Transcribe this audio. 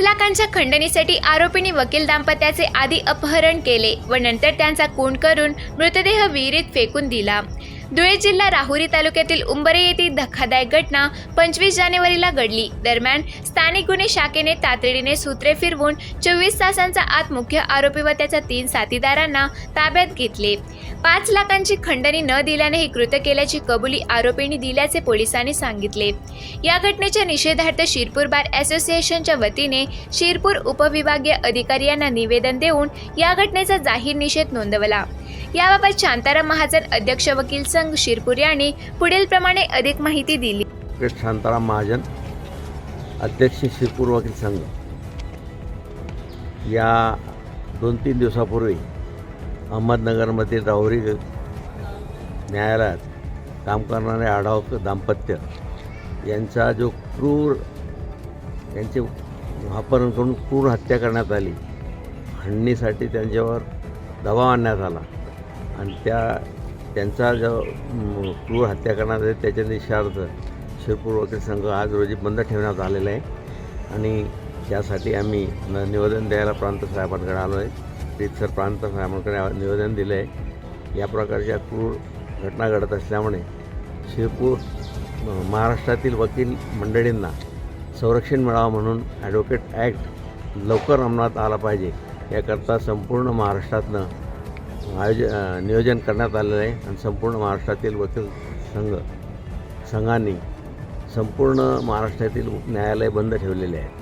लाखांच्या खंडणीसाठी आरोपींनी वकील दाम्पत्याचे आधी अपहरण केले व नंतर त्यांचा खून करून मृतदेह विहिरीत फेकून दिला. धुळे जिल्हा राहुरी तालुक्यातील उंबरे येथील धक्कादायक घटना पंचवीस जानेवारीला घडली. दरम्यान स्थानिक गुन्हे शाखेने तातडीने सूत्रे फिरवून चोवीस तासांचा आत मुख्य आरोपी व त्याच्या तीन साथीदारांना ताब्यात घेतले. पाच लाखांची खंडणी न दिल्याने हे कृत्य केल्याची कबुली आरोपींनी दिल्याचे पोलिसांनी सांगितले. या घटनेच्या निषेधार्थ शिरपूर बार असोसिएशनच्या वतीने शिरपूर उपविभागीय अधिकारी यांना निवेदन देऊन या घटनेचा जाहीर निषेध नोंदवला. याबाबत शांताराम महाजन अध्यक्ष वकील संघ शिरपूर यांनी पुढील प्रमाणे अधिक माहिती दिली. शांताराम महाजन अध्यक्ष शिरपूर वकील संघ. या दोन तीन दिवसापूर्वी अहमदनगरमधील राहुरी न्यायालयात काम करणारे आढाव दाम्पत्य यांचा जो क्रूर यांचे अपहरण करून क्रूर हत्या करण्यात आली. खंडणीसाठी त्यांच्यावर दबाव आणण्यात आला. आणि त्या त्यांचा जो क्रूर हत्या करणार आहे त्याच्या निषेधार्थ शिरपूर वकील संघ आज रोजी बंद ठेवण्यात आलेला आहे. आणि त्यासाठी आम्ही न निवेदन द्यायला प्रांत साहेबांकडे आलो आहे रीतसर प्रांत साहेबांकडे निवेदन दिलं आहे या प्रकारच्या क्रूर घटना घडत असल्यामुळे शिरपूर महाराष्ट्रातील वकील मंडळींना संरक्षण मिळावं म्हणून ॲडव्होकेट ॲक्ट लवकर अंमलात आला पाहिजे. याकरता संपूर्ण महाराष्ट्रातनं आयोज नियोजन करण्यात आलेलं आहे आणि संपूर्ण महाराष्ट्रातील वकील संघ संघांनी संपूर्ण महाराष्ट्रातील न्यायालय बंद ठेवलेले आहे.